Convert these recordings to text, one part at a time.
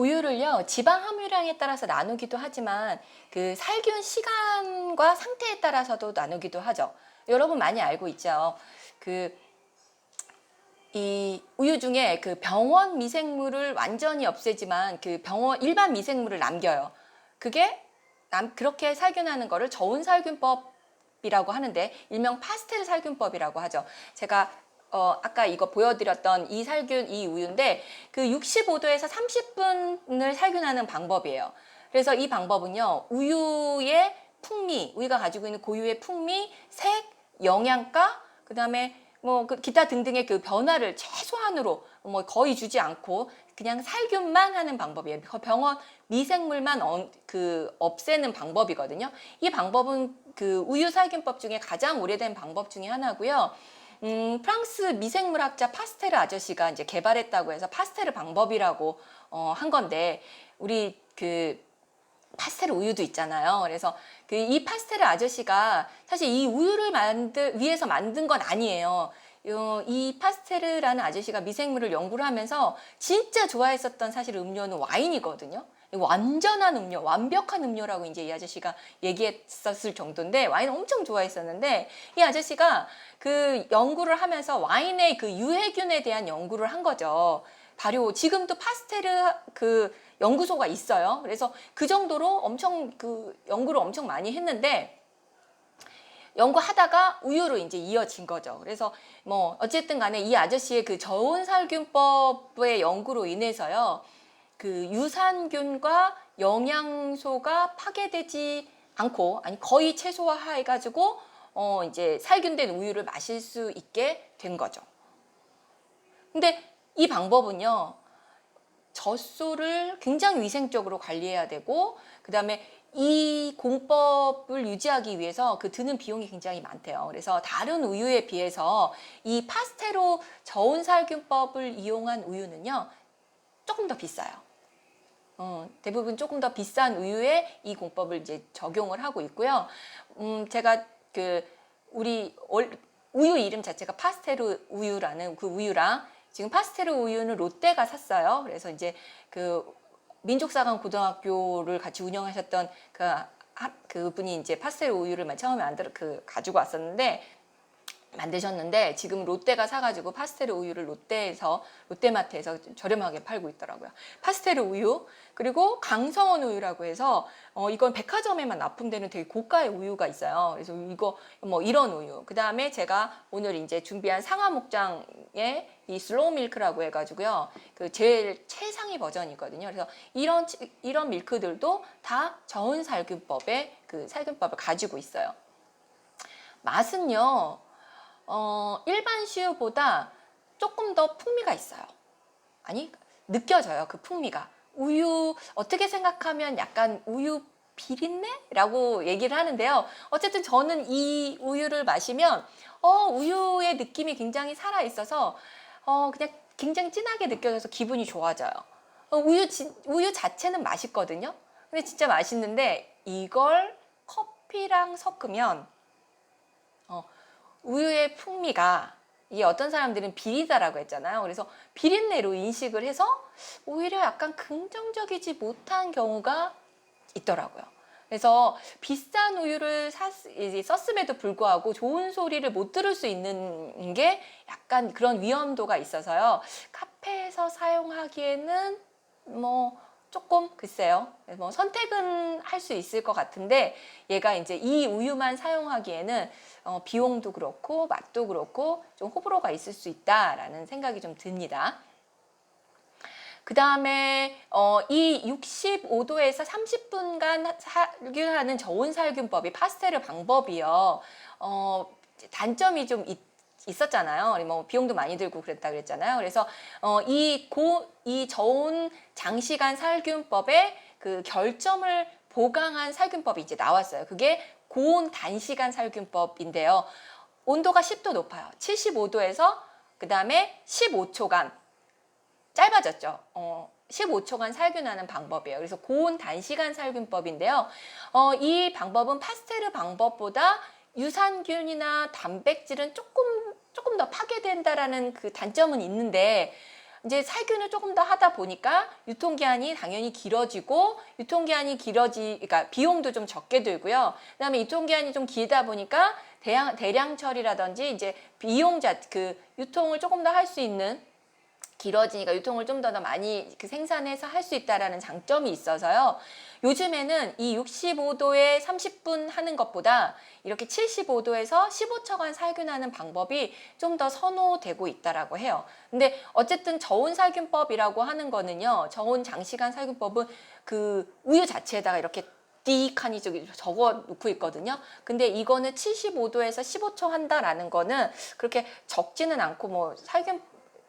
우유를요 지방 함유량에 따라서 나누기도 하지만 그 살균 시간과 상태에 따라서도 나누기도 하죠. 여러분 많이 알고 있죠. 그 이 우유 중에 그 병원 미생물을 완전히 없애지만 그 병원 일반 미생물을 남겨요. 그게 남 그렇게 살균하는 거를 저온 살균법 이라고 하는데 일명 파스텔 살균법이라고 하죠. 제가 어 아까 이거 보여드렸던 이 살균 이 우유인데 그 65도에서 30분을 살균하는 방법이에요. 그래서 이 방법은요 우유의 풍미, 우유가 가지고 있는 고유의 풍미, 색, 영양가, 그다음에 뭐 그 기타 등등의 그 변화를 최소한으로 뭐 거의 주지 않고 그냥 살균만 하는 방법이에요. 병원 미생물만 어, 그 없애는 방법이거든요. 이 방법은 그 우유 살균법 중에 가장 오래된 방법 중에 하나고요. 음, 프랑스 미생물학자 파스테르 아저씨가 이제 개발했다고 해서 파스테르 방법이라고 어, 한 건데 우리 그 파스텔 우유도 있잖아요. 그래서 그 이 파스텔 아저씨가 사실 이 우유를 만들 위해서 만든 건 아니에요. 요, 이 파스테르라는 아저씨가 미생물을 연구를 하면서 진짜 좋아했었던 사실 음료는 와인이거든요. 완전한 음료, 완벽한 음료라고 이제 이 아저씨가 얘기했었을 정도인데 와인 엄청 좋아했었는데 이 아저씨가 그 연구를 하면서 와인의 그 유해균에 대한 연구를 한 거죠. 발효 지금도 파스테르 그 연구소가 있어요. 그래서 그 정도로 엄청 그 연구를 엄청 많이 했는데 연구하다가 우유로 이제 이어진 거죠. 그래서 뭐 어쨌든 간에 이 아저씨의 그 저온 살균법의 연구로 인해서요. 그 유산균과 영양소가 파괴되지 않고 아니 거의 최소화해 가지고 어 이제 살균된 우유를 마실 수 있게 된 거죠. 근데 이 방법은요. 젖소를 굉장히 위생적으로 관리해야 되고 그다음에 이 공법을 유지하기 위해서 그 드는 비용이 굉장히 많대요. 그래서 다른 우유에 비해서 이 파스테로 저온 살균법을 이용한 우유는요. 조금 더 비싸요. 어, 대부분 조금 더 비싼 우유에 이 공법을 이제 적용을 하고 있고요. 음, 제가 그 우리 월- 우유 이름 자체가 파스테르 우유라는 그 우유랑 지금 파스테르 우유는 롯데가 샀어요. 그래서 이제 그 민족사관 고등학교를 같이 운영하셨던 그 하- 그분이 이제 파스테르 우유를 맨 처음에 만들어 그 가지고 왔었는데 만드셨는데 지금 롯데가 사가지고 파스테르 우유를 롯데에서 롯데마트에서 저렴하게 팔고 있더라고요. 파스테르 우유 그리고 강성원 우유라고 해서 어 이건 백화점에만 납품되는 되게 고가의 우유가 있어요. 그래서 이거 뭐 이런 우유. 그 다음에 제가 오늘 이제 준비한 상하 목장의 이 슬로우 밀크라고 해가지고요. 그 제일 최상위 버전이거든요. 그래서 이런 치- 이런 밀크들도 다 저온 살균법의 그 살균법을 가지고 있어요. 맛은요. 어, 일반 시우보다 조금 더 풍미가 있어요. 아니, 느껴져요. 그 풍미가. 우유, 어떻게 생각하면 약간 우유 비린내라고 얘기를 하는데요. 어쨌든 저는 이 우유를 마시면, 어, 우유의 느낌이 굉장히 살아 있어서, 어, 그냥 굉장히 진하게 느껴져서 기분이 좋아져요. 어, 우유, 지- 우유 자체는 맛있거든요. 근데 진짜 맛있는데, 이걸 커피랑 섞으면, 어, 우유의 풍미가 이게 어떤 사람들은 비리다라고 했잖아요. 그래서 비린내로 인식을 해서 오히려 약간 긍정적이지 못한 경우가 있더라고요. 그래서 비싼 우유를 샀, 썼음에도 불구하고 좋은 소리를 못 들을 수 있는 게 약간 그런 위험도가 있어서요. 카페에서 사용하기에는 뭐 조금 글쎄요. 뭐 선택은 할 수 있을 것 같은데 얘가 이제 이 우유만 사용하기에는 어, 비용도 그렇고 맛도 그렇고 좀 호불호가 있을 수 있다라는 생각이 좀 듭니다. 그 다음에 어, 이 65도에서 30분간 살균하는 저온 살균법이 파스테르 방법이요. 어, 단점이 좀 있, 있었잖아요. 뭐 비용도 많이 들고 그랬다 그랬잖아요. 그래서 어, 이 고, 이 저온 장시간 살균법의 그 결점을 보강한 살균법이 이제 나왔어요. 그게 고온 단시간 살균법인데요. 온도가 10도 높아요. 75도에서 그 다음에 15초간 짧아졌죠. 어, 15초간 살균하는 방법이에요. 그래서 고온 단시간 살균법인데요. 어, 이 방법은 파스테르 방법보다 유산균이나 단백질은 조금 조금 더 파괴된다라는 그 단점은 있는데 이제 살균을 조금 더 하다 보니까 유통기한이 당연히 길어지고 유통기한이 길어지 그러니까 비용도 좀 적게 들고요. 그다음에 유통기한이 좀 길다 보니까 대량 대량 처리라든지 이제 비용자 그 유통을 조금 더 할 수 있는 길어지니까 유통을 좀더 많이 그 생산해서 할 수 있다라는 장점이 있어서요. 요즘에는 이 65도에 30분 하는 것보다 이렇게 75도에서 15초간 살균하는 방법이 좀 더 선호되고 있다라고 해요. 근데 어쨌든 저온 살균법이라고 하는 거는요. 저온 장시간 살균법은 그 우유 자체에다가 이렇게 띠칸이 저기 적어 놓고 있거든요. 근데 이거는 75도에서 15초 한다라는 거는 그렇게 적지는 않고 뭐 살균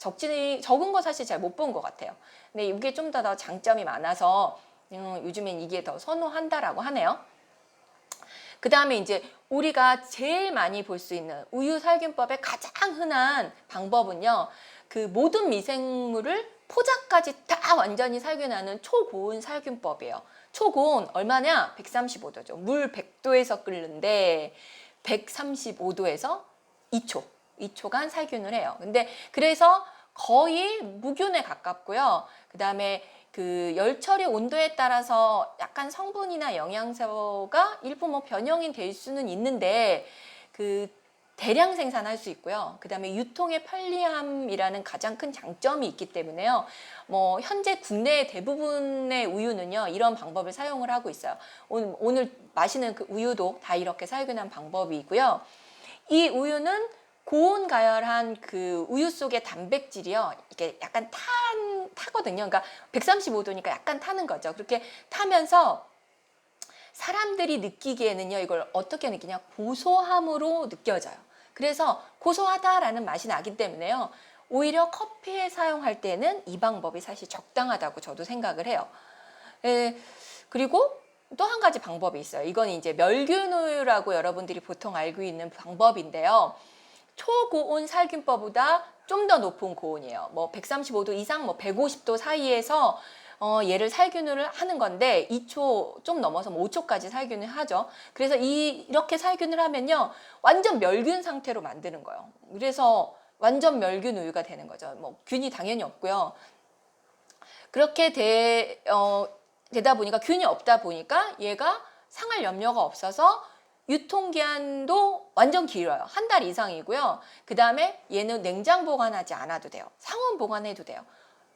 적지 적은 거 사실 잘 못 본 것 같아요. 근데 이게 좀 더 더 장점이 많아서 음, 요즘엔 이게 더 선호한다라고 하네요. 그 다음에 이제 우리가 제일 많이 볼 수 있는 우유 살균법의 가장 흔한 방법은요. 그 모든 미생물을 포자까지 다 완전히 살균하는 초고온 살균법이에요. 초고온 얼마냐? 135도죠. 물 100도에서 끓는데 135도에서 2초, 2초간 살균을 해요. 근데 그래서 거의 무균에 가깝고요. 그 다음에 그 열처리 온도에 따라서 약간 성분이나 영양소가 일부 뭐 변형이 될 수는 있는데 그 대량 생산할 수 있고요. 그 다음에 유통의 편리함이라는 가장 큰 장점이 있기 때문에요. 뭐 현재 국내 대부분의 우유는요 이런 방법을 사용을 하고 있어요. 오늘, 오늘 마시는 그 우유도 다 이렇게 살균한 방법이고요. 이 우유는 고온 가열한 그 우유 속의 단백질이요. 이게 약간 탄 타거든요. 그러니까 135도니까 약간 타는 거죠. 그렇게 타면서 사람들이 느끼기에는요. 이걸 어떻게 느끼냐? 고소함으로 느껴져요. 그래서 고소하다라는 맛이 나기 때문에요. 오히려 커피에 사용할 때는 이 방법이 사실 적당하다고 저도 생각을 해요. 예, 그리고 또 한 가지 방법이 있어요. 이건 이제 멸균우유라고 여러분들이 보통 알고 있는 방법인데요. 초고온 살균법보다 좀 더 높은 고온이에요. 뭐 135도 이상, 뭐 150도 사이에서 어, 얘를 살균을 하는 건데 2초 좀 넘어서 뭐 5초까지 살균을 하죠. 그래서 이, 이렇게 살균을 하면요. 완전 멸균 상태로 만드는 거예요. 그래서 완전 멸균 우유가 되는 거죠. 뭐 균이 당연히 없고요. 그렇게 돼, 어, 되다 보니까 균이 없다 보니까 얘가 상할 염려가 없어서 유통기한도 완전 길어요. 한 달 이상이고요. 그 다음에 얘는 냉장 보관하지 않아도 돼요. 상온 보관해도 돼요.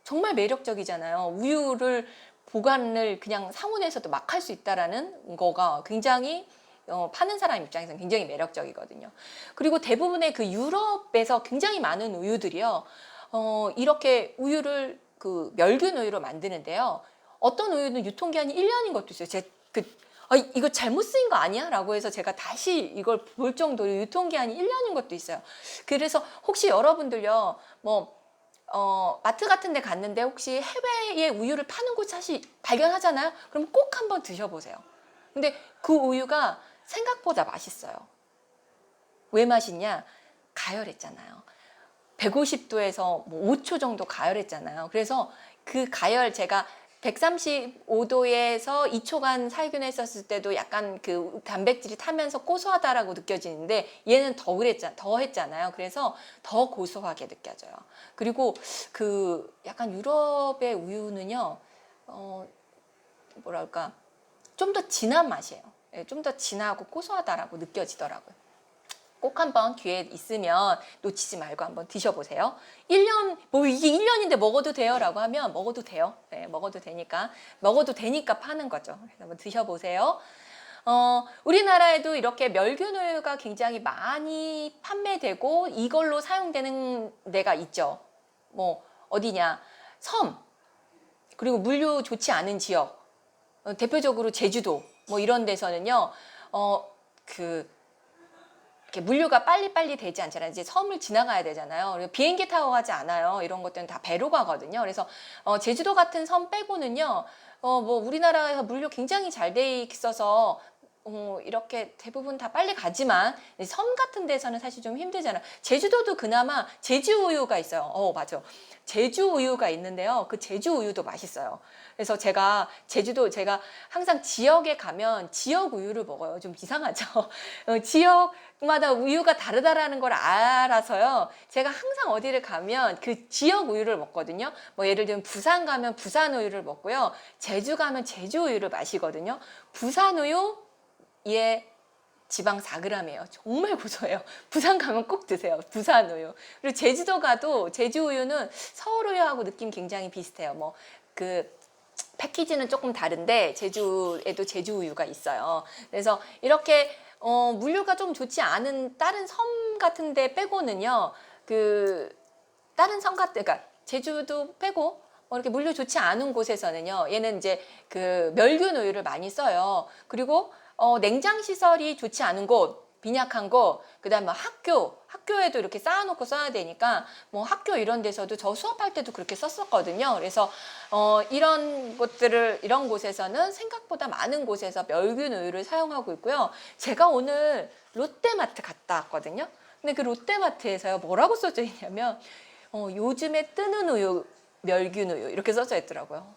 정말 매력적이잖아요. 우유를 보관을 그냥 상온에서도 막 할 수 있다라는 거가 굉장히 어, 파는 사람 입장에서는 굉장히 매력적이거든요. 그리고 대부분의 그 유럽에서 굉장히 많은 우유들이요. 어, 이렇게 우유를 그 멸균 우유로 만드는데요. 어떤 우유는 유통기한이 1년인 것도 있어요. 제 그, 아, 이거 잘못 쓰인 거 아니야? 라고 해서 제가 다시 이걸 볼 정도로 유통기한이 1년인 것도 있어요. 그래서 혹시 여러분들요, 뭐, 어, 마트 같은 데 갔는데 혹시 해외에 우유를 파는 곳 사실 발견하잖아요? 그럼 꼭 한번 드셔보세요. 근데 그 우유가 생각보다 맛있어요. 왜 맛있냐? 가열했잖아요. 150도에서 뭐 5초 정도 가열했잖아요. 그래서 그 가열 제가 135도에서 2초간 살균했었을 때도 약간 그 단백질이 타면서 고소하다라고 느껴지는데 얘는 더 그랬잖아, 더 했잖아요. 그래서 더 고소하게 느껴져요. 그리고 그 약간 유럽의 우유는요, 어, 뭐랄까, 좀 더 진한 맛이에요. 예, 좀더 진하고 고소하다라고 느껴지더라고요. 꼭 한번 기회 있으면 놓치지 말고 한번 드셔보세요. 1년, 뭐 이게 1년인데 먹어도 돼요? 라고 하면 먹어도 돼요. 네, 먹어도 되니까. 먹어도 되니까 파는 거죠. 한번 드셔보세요. 어, 우리나라에도 이렇게 멸균우유가 굉장히 많이 판매되고 이걸로 사용되는 데가 있죠. 뭐, 어디냐. 섬, 그리고 물류 좋지 않은 지역, 어, 대표적으로 제주도, 뭐 이런 데서는요, 어, 그, 물류가 빨리빨리 되지 않잖아요. 이제 섬을 지나가야 되잖아요. 비행기 타고 가지 않아요. 이런 것들은 다 배로 가거든요. 그래서 어, 제주도 같은 섬 빼고는요. 어, 뭐 우리나라에서 물류 굉장히 잘 돼 있어서 어, 이렇게 대부분 다 빨리 가지만 섬 같은 데서는 사실 좀 힘들잖아. 제주도도 그나마 제주 우유가 있어요. 어, 맞아. 제주 우유가 있는데요. 그 제주 우유도 맛있어요. 그래서 제가 제주도 제가 항상 지역에 가면 지역 우유를 먹어요. 좀 이상하죠. 어, 지역마다 우유가 다르다라는 걸 알아서요. 제가 항상 어디를 가면 그 지역 우유를 먹거든요. 뭐 예를 들면 부산 가면 부산 우유를 먹고요. 제주 가면 제주 우유를 마시거든요. 부산 우유 얘 지방 4g이에요. 정말 고소해요. 부산 가면 꼭 드세요. 부산 우유. 그리고 제주도 가도 제주 우유는 서울 우유하고 느낌 굉장히 비슷해요. 뭐 그 패키지는 조금 다른데 제주에도 제주 우유가 있어요. 그래서 이렇게 어, 물류가 좀 좋지 않은 다른 섬 같은 데 빼고는요. 그 다른 섬 같은 그러니까 제주도 빼고 뭐 이렇게 물류 좋지 않은 곳에서는요. 얘는 이제 그 멸균 우유를 많이 써요. 그리고 어, 냉장 시설이 좋지 않은 곳, 빈약한 곳, 그다음 뭐 학교, 학교에도 이렇게 쌓아놓고 써야 되니까 뭐 학교 이런 데서도 저 수업할 때도 그렇게 썼었거든요. 그래서 어, 이런 곳들을 이런 곳에서는 생각보다 많은 곳에서 멸균 우유를 사용하고 있고요. 제가 오늘 롯데마트 갔다 왔거든요. 근데 그 롯데마트에서요 뭐라고 써져 있냐면 어, 요즘에 뜨는 우유 멸균 우유 이렇게 써져 있더라고요.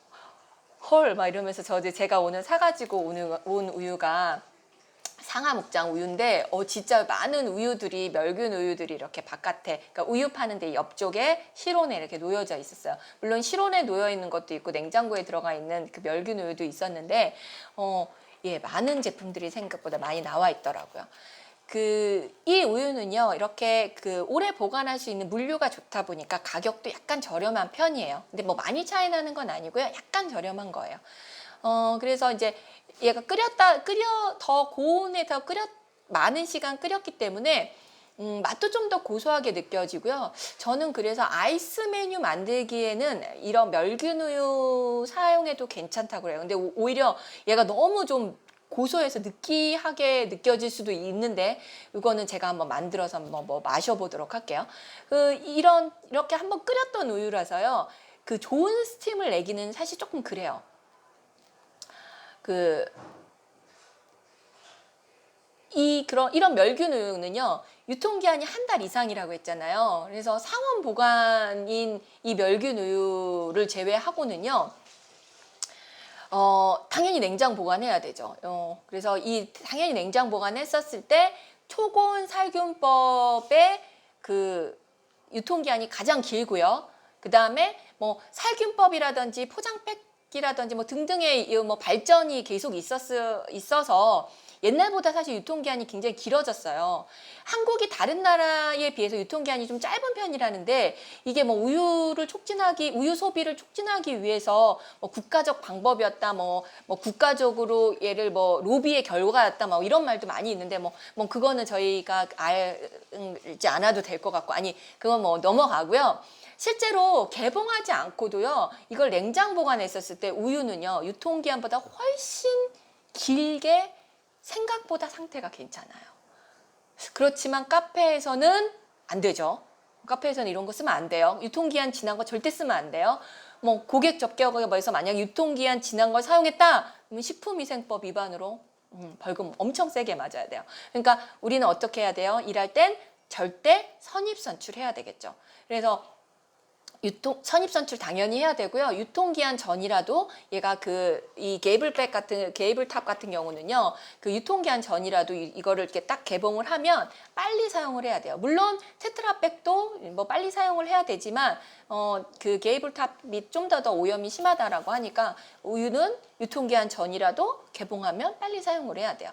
헐, 막 이러면서 저 이제 제가 오늘 사가지고 온, 온 우유가 상하 목장 우유인데 어 진짜 많은 우유들이 멸균 우유들이 이렇게 바깥에 그러니까 우유 파는 데 옆쪽에 실온에 이렇게 놓여져 있었어요. 물론 실온에 놓여 있는 것도 있고 냉장고에 들어가 있는 그 멸균 우유도 있었는데 어 예, 많은 제품들이 생각보다 많이 나와 있더라고요. 그 이 우유는요 이렇게 그 오래 보관할 수 있는 물류가 좋다 보니까 가격도 약간 저렴한 편이에요. 근데 뭐 많이 차이 나는 건 아니고요. 약간 저렴한 거예요. 어 그래서 이제 얘가 끓였다 끓여 더 고온에서 끓여 많은 시간 끓였기 때문에 음, 맛도 좀 더 고소하게 느껴지고요. 저는 그래서 아이스 메뉴 만들기에는 이런 멸균 우유 사용해도 괜찮다고 그래요. 근데 오- 오히려 얘가 너무 좀 고소해서 느끼하게 느껴질 수도 있는데 이거는 제가 한번 만들어서 한번 뭐 마셔보도록 할게요. 그 이런 이렇게 한번 끓였던 우유라서요. 그 좋은 스팀을 내기는 사실 조금 그래요. 그 이 그런 이런 멸균 우유는요 유통기한이 한 달 이상이라고 했잖아요. 그래서 상온 보관인 이 멸균 우유를 제외하고는요. 어, 당연히 냉장 보관해야 되죠. 어, 그래서 이 당연히 냉장 보관했었을 때 초고온 살균법의 그 유통기한이 가장 길고요. 그 다음에 뭐 살균법이라든지 포장팩이라든지 뭐 등등의 이뭐 발전이 계속 있었, 있어서 옛날보다 사실 유통기한이 굉장히 길어졌어요. 한국이 다른 나라에 비해서 유통기한이 좀 짧은 편이라는데 이게 뭐 우유를 촉진하기, 우유 소비를 촉진하기 위해서 뭐 국가적 방법이었다, 뭐, 뭐 국가적으로 얘를 뭐 로비의 결과였다, 뭐 이런 말도 많이 있는데 뭐, 뭐 그거는 저희가 알지 않아도 될 것 같고, 아니, 그건 뭐 넘어가고요. 실제로 개봉하지 않고도요, 이걸 냉장 보관했었을 때 우유는요, 유통기한보다 훨씬 길게 생각보다 상태가 괜찮아요. 그렇지만 카페에서는 안 되죠. 카페에서는 이런 거 쓰면 안 돼요. 유통기한 지난 거 절대 쓰면 안 돼요. 뭐 고객 접견에서 만약 유통기한 지난 걸 사용했다, 그러면 식품위생법 위반으로 음, 벌금 엄청 세게 맞아야 돼요. 그러니까 우리는 어떻게 해야 돼요? 일할 땐 절대 선입 선출해야 되겠죠. 그래서 유통 선입 선출 당연히 해야 되고요. 유통 기한 전이라도 얘가 그 이 게이블백 같은 게이블탑 같은 경우는요. 그 유통 기한 전이라도 이, 이거를 이렇게 딱 개봉을 하면 빨리 사용을 해야 돼요. 물론 테트라백도 뭐 빨리 사용을 해야 되지만 어 그 게이블탑이 좀 더 더 오염이 심하다라고 하니까 우유는 유통 기한 전이라도 개봉하면 빨리 사용을 해야 돼요.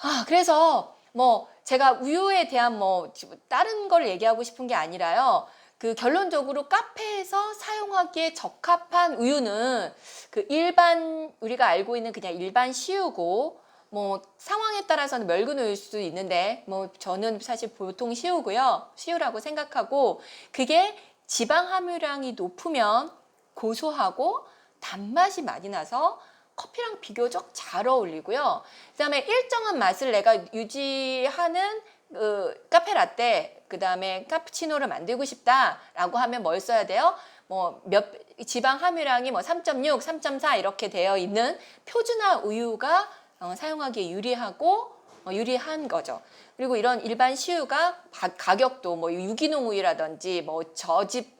아, 그래서 뭐 제가 우유에 대한 뭐 다른 걸 얘기하고 싶은 게 아니라요. 그 결론적으로 카페에서 사용하기에 적합한 우유는 그 일반 우리가 알고 있는 그냥 일반 시우고 뭐 상황에 따라서는 멸균 우유일 수도 있는데 뭐 저는 사실 보통 시우고요. 시우라고 생각하고 그게 지방 함유량이 높으면 고소하고 단맛이 많이 나서 커피랑 비교적 잘 어울리고요. 그다음에 일정한 맛을 내가 유지하는 그 카페 라떼, 그 다음에 카푸치노를 만들고 싶다라고 하면 뭘 써야 돼요? 뭐 몇 지방 함유량이 뭐 3.6, 3.4 이렇게 되어 있는 표준화 우유가 어, 사용하기에 유리하고 어, 유리한 거죠. 그리고 이런 일반 시우가 가, 가격도 뭐 유기농 우유라든지 뭐 저집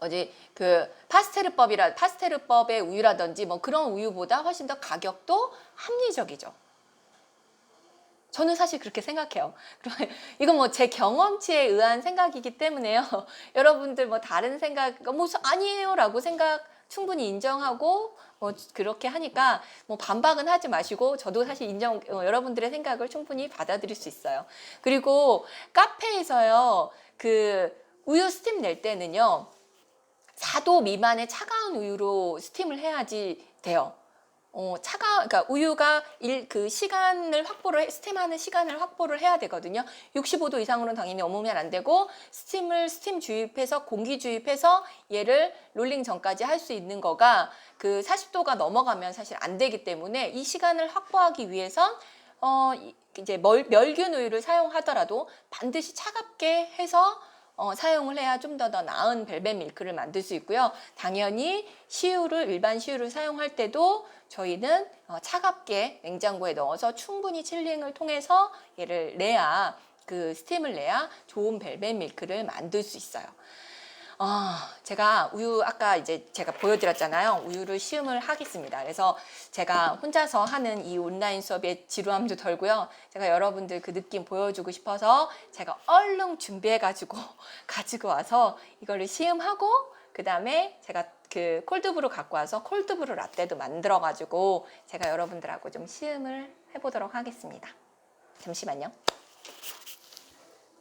뭐지 그 파스테르법이라 파스테르법의 우유라든지 뭐 그런 우유보다 훨씬 더 가격도 합리적이죠. 저는 사실 그렇게 생각해요. 이건 뭐 제 경험치에 의한 생각이기 때문에요. 여러분들 뭐 다른 생각 뭐 아니에요라고 생각 충분히 인정하고 뭐 그렇게 하니까 뭐 반박은 하지 마시고 저도 사실 인정 어, 여러분들의 생각을 충분히 받아들일 수 있어요. 그리고 카페에서요 그 우유 스팀 낼 때는요 4도 미만의 차가운 우유로 스팀을 해야지 돼요. 어, 차가, 그러니까 우유가 일, 그 시간을 확보를, 해- 스팀하는 시간을 확보를 해야 되거든요. 65도 이상으로는 당연히 어으면 안 되고, 스팀을, 스팀 주입해서, 공기 주입해서 얘를 롤링 전까지 할 수 있는 거가 그 40도가 넘어가면 사실 안 되기 때문에 이 시간을 확보하기 위해선, 어, 이- 이제 멸, 멸균 우유를 사용하더라도 반드시 차갑게 해서 어, 사용을 해야 좀 더 더 나은 벨벳 밀크를 만들 수 있고요. 당연히 시우를 일반 시우를 사용할 때도 저희는 어, 차갑게 냉장고에 넣어서 충분히 칠링을 통해서 얘를 내야 그 스팀을 내야 좋은 벨벳 밀크를 만들 수 있어요. 아, 제가 우유 아까 이제 제가 보여드렸잖아요. 우유를 시음을 하겠습니다. 그래서 제가 혼자서 하는 이 온라인 수업의 지루함도 덜고요. 제가 여러분들 그 느낌 보여주고 싶어서 제가 얼른 준비해가지고 가지고 와서 이거를 시음하고 그 다음에 제가 그 콜드브루 갖고 와서 콜드브루 라떼도 만들어 가지고 제가 여러분들하고 좀 시음을 해보도록 하겠습니다. 잠시만요.